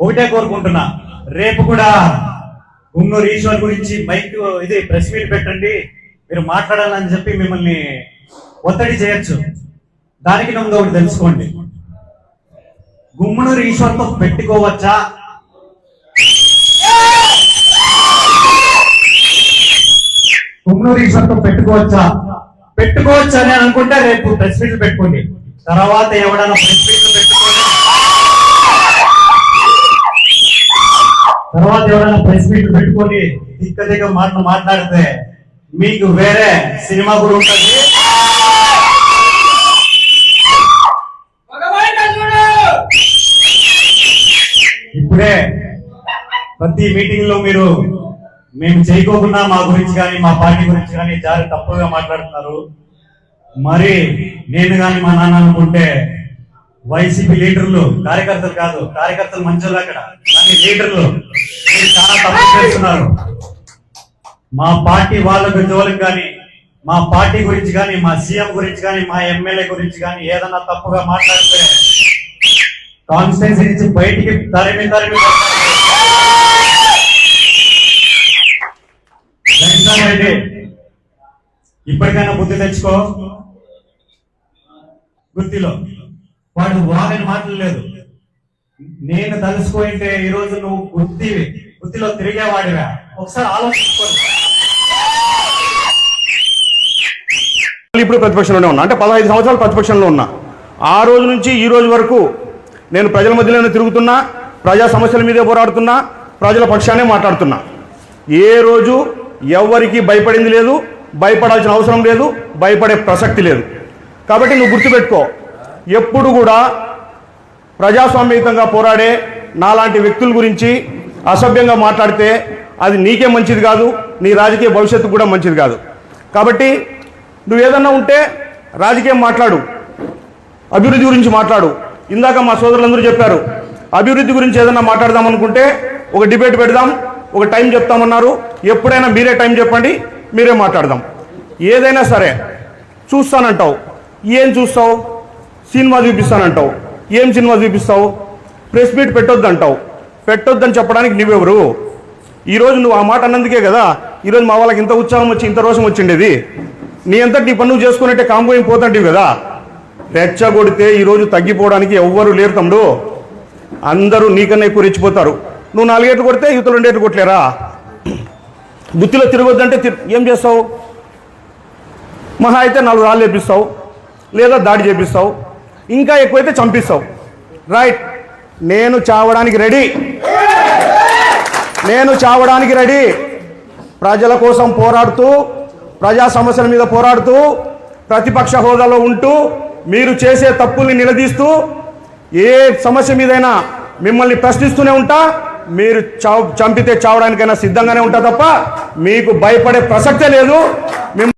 ఒకటే కోరుకుంటున్నా. రేపు కూడా గుమ్మూరు ఈశ్వర్ గురించి మైక్ ఇది ప్రెస్ మీట్ పెట్టండి. మీరు మాట్లాడాలని చెప్పి మిమ్మల్ని ఒత్తిడి చేయొచ్చు. దానికి నమ్ముగా ఒకటి తెలుసుకోండి. గుమ్మనూరు ఈశ్వర్తో పెట్టుకోవచ్చా? గుమ్మనూరు ఈశ్వర్తో పెట్టుకోవచ్చా? పెట్టుకోవచ్చా అని అనుకుంటే రేపు ప్రెస్ మీట్లు పెట్టుకోండి. తర్వాత ఎవడన్నా ప్రెస్ మీట్లు పెట్టుకో తర్వాత ఎవరైనా ప్రెస్ మీట్ పెట్టుకొని దిక్క దిక్క మాటలు మాట్లాడితే మీకు వేరే సినిమా కూడా ఉంటుంది. ఇప్పుడే ప్రతి మీటింగ్లో మీరు మేము చేయకోకుండా మా గురించి కానీ మా పార్టీ గురించి కానీ చాలా తప్పుగా మాట్లాడుతున్నారు. మరి నేను కానీ మా నాన్న అనుకుంటే వైసీపీ లీడర్లు కార్యకర్తలు కాదు కార్యకర్తలు మంచోళ్ళు అక్కడ. కానీ లీడర్లు చాలా తప్పు చేస్తున్నారు. మా పార్టీ వాళ్ళకు జోలికి కానీ మా పార్టీ గురించి కానీ మా సీఎం గురించి కానీ మా ఎమ్మెల్యే గురించి కానీ ఏదన్నా తప్పుగా మాట్లాడితే కాన్స్టిట్యున్సీ నుంచి బయటికి తరిమి తరిమి రెడ్డి ఇప్పటికైనా బుద్ధి తెచ్చుకో. గుర్తిలో వాడు వాగని మాటలు లేదు. నేను తలుసుకుంటే ఈ రోజు నువ్వు గుర్తి గుర్తిలో తిరిగేవాడివా? ఒకసారి ఆలోచించుకోండి. ఇప్పుడు ప్రతిపక్షంలోనే ఉన్నా. అంటే పదహైదు సంవత్సరాలు ప్రతిపక్షంలో ఉన్నా. ఆ రోజు నుంచి ఈ రోజు వరకు నేను ప్రజల మధ్యలోనే తిరుగుతున్నా ప్రజా సమస్యల మీదే పోరాడుతున్నా ప్రజల పక్షానే మాట్లాడుతున్నా. ఏ రోజు ఎవరికి భయపడింది లేదు భయపడాల్సిన అవసరం లేదు భయపడే ప్రసక్తి లేదు. కాబట్టి నువ్వు గుర్తుపెట్టుకో ఎప్పుడు కూడా ప్రజాస్వామ్యయుతంగా పోరాడే నాలాంటి వ్యక్తుల గురించి అసభ్యంగా మాట్లాడితే అది నీకే మంచిది కాదు నీ రాజకీయ భవిష్యత్తు కూడా మంచిది కాదు. కాబట్టి నువ్వు ఏదన్నా ఉంటే రాజకీయం మాట్లాడు అభివృద్ధి గురించి మాట్లాడు. ఇందాక మా సోదరులందరూ చెప్పారు అభివృద్ధి గురించి ఏదన్నా మాట్లాడదాం అనుకుంటే ఒక డిబేట్ పెడదాం ఒక టైం చెప్తామన్నారు. ఎప్పుడైనా మీరే టైం చెప్పండి మీరే మాట్లాడదాం. ఏదైనా సరే చూస్తానంటావు. ఏం చూస్తావు? సినిమా చూపిస్తానంటావు. ఏం సినిమా చూపిస్తావు? ప్రెస్ మీట్ పెట్టొద్దు అంటావు పెట్టొద్దని చెప్పడానికి నువ్వెవరు? ఈరోజు నువ్వు ఆ మాట అన్నందుకే కదా ఈరోజు మా వాళ్ళకి ఇంత ఉత్సాహం వచ్చి ఇంత రోషం వచ్చిండేది. నీ అంతటి నీ పన్ను చేసుకున్నట్టే కాంపోయి పోతుంటివి కదా. రెచ్చగొడితే ఈరోజు తగ్గిపోవడానికి ఎవ్వరు లేరు తమ్ముడు. అందరూ నీకన్నా ఎక్కువ రెచ్చిపోతారు. నువ్వు నాలుగేట్లు కొడితే యువతలు రెండేట్లు కొట్టలేరా? గుత్తిలో తిరగొద్దంటే ఏం చేస్తావు? మహా అయితే నాలుగు రాళ్ళు వేపిస్తావు లేదా దాడి చేపిస్తావు. ఇంకా ఎక్కువైతే చంపిస్తావు. రైట్ నేను చావడానికి రెడీ నేను చావడానికి రెడీ ప్రజల కోసం పోరాడుతూ ప్రజా సమస్యల మీద పోరాడుతూ ప్రతిపక్ష హోదాలో ఉంటూ మీరు చేసే తప్పుల్ని నిలదీస్తూ ఏ సమస్య మీదైనా మిమ్మల్ని ప్రశ్నిస్తూనే ఉంటా. మీరు చావు చంపితే చావడానికైనా సిద్ధంగానే ఉంటా తప్ప మీకు భయపడే ప్రసక్తే లేదు. మిమ్మల్ని